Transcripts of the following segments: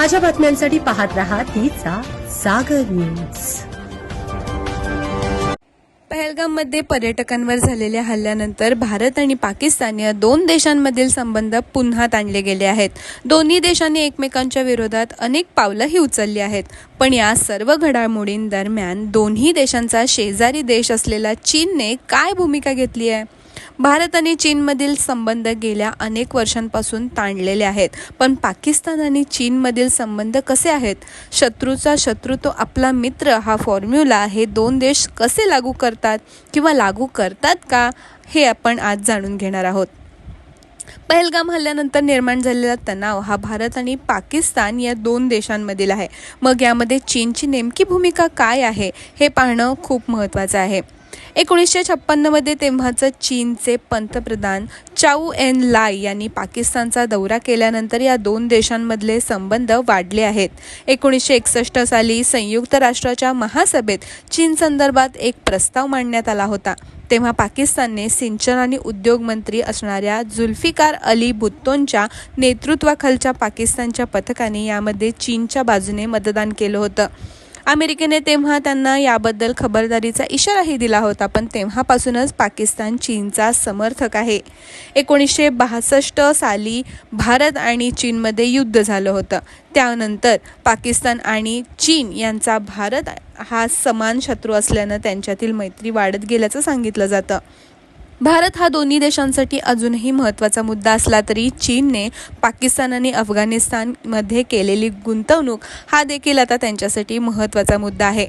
ताज्या बातम्यांसाठी पाहत रहा तिचा सागर न्यूज. पहलगाममध्ये पर्यटकांवर झालेल्या हल्ल्यानंतर भारत आणि पाकिस्तान या दोन देशांमधील संबंध पुन्हा ताणले गेले आहेत. दोन्ही देशांनी एकमेकांच्या विरोधात अनेक पावलंही उचलली आहेत. पण या सर्व घडामोडींदरम्यान दोन्ही देशांचा शेजारी देश असलेला चीनने काय भूमिका घेतली आहे? भारत आणि चीनमधील संबंध गेल्या अनेक वर्षांपासून ताणलेले आहेत. पण पाकिस्तान आणि चीनमधील संबंध कसे आहेत? शत्रूचा शत्रू तो आपला मित्र हा फॉर्म्युला हे दोन देश कसे लागू करतात किंवा लागू करतात का हे आपण आज जाणून घेणार आहोत. पहलगाम हल्ल्यानंतर निर्माण झालेला तणाव हा भारत आणि पाकिस्तान या दोन देशांमधील आहे. मग यामध्ये चीनची नेमकी भूमिका काय आहे हे पाहणं खूप महत्त्वाचं आहे. एकोणीसशे छप्पन्नमध्ये तेव्हाचं चीनचे पंतप्रधान चाऊ एन लाय यांनी पाकिस्तानचा दौरा केल्यानंतर या दोन देशांमधले संबंध वाढले आहेत. एकोणीसशे एकसष्ट साली संयुक्त राष्ट्राच्या महासभेत चीन संदर्भात एक प्रस्ताव मांडण्यात आला होता. तेव्हा पाकिस्तानने सिंचन आणि उद्योग मंत्री असणाऱ्या जुल्फिकार अली भुत्तोंच्या नेतृत्वाखालच्या पाकिस्तानच्या पथकाने यामध्ये चीनच्या बाजूने मतदान केलं होतं. अमेरिकेने तेव्हा त्यांना याबद्दल खबरदारीचा इशाराही दिला होता पण तेव्हापासूनच पाकिस्तान चीनचा समर्थक आहे. एकोणीसशे बासष्ट साली भारत आणि चीनमध्ये युद्ध झालं होतं. त्यानंतर पाकिस्तान आणि चीन यांचा भारत हा समान शत्रू असल्यानं त्यांच्यातील मैत्री वाढत गेल्याचं सांगितलं जातं. भारत हा दोन्ही देशांसाठी अजूनही महत्त्वाचा मुद्दा असला तरी चीनने पाकिस्तान आणि अफगाणिस्तानमध्ये केलेली गुंतवणूक हा देखील आता त्यांच्यासाठी महत्त्वाचा मुद्दा आहे.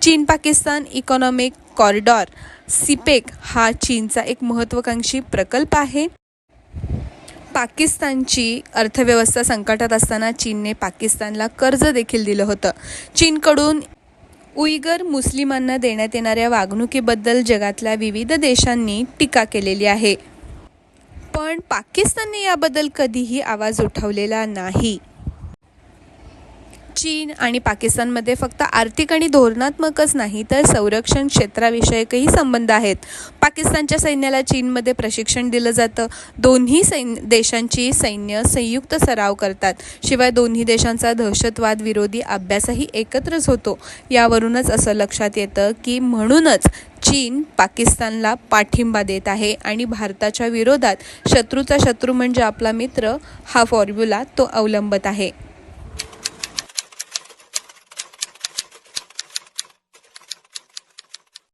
चीन पाकिस्तान इकॉनॉमिक कॉरिडॉर सिपेक हा चीनचा एक महत्त्वाकांक्षी प्रकल्प आहे. पाकिस्तानची अर्थव्यवस्था संकटात असताना चीनने पाकिस्तानला कर्ज देखील दिलं होतं. चीनकडून उईगर मुस्लिमांना देण्यात येणाऱ्या वागणुकीबद्दल जगातल्या विविध देशांनी टीका केलेली आहे. पण पाकिस्तानने याबद्दल कधीही आवाज उठवलेला नाही. चीन आणि पाकिस्तानमध्ये फक्त आर्थिक आणि धोरणात्मकच नाही तर संरक्षण क्षेत्राविषयकही संबंध आहेत. पाकिस्तानच्या सैन्याला चीनमध्ये प्रशिक्षण दिलं जातं. दोन्ही सैन्य देशांची सैन्य संयुक्त सराव करतात. शिवाय दोन्ही देशांचा दहशतवाद विरोधी अभ्यासही एकत्रच होतो. यावरूनच असं लक्षात येतं की म्हणूनच चीन पाकिस्तानला पाठिंबा देत आहे आणि भारताच्या विरोधात शत्रूचा शत्रू म्हणजे आपला मित्र हा फॉर्म्युला तो अवलंबत आहे.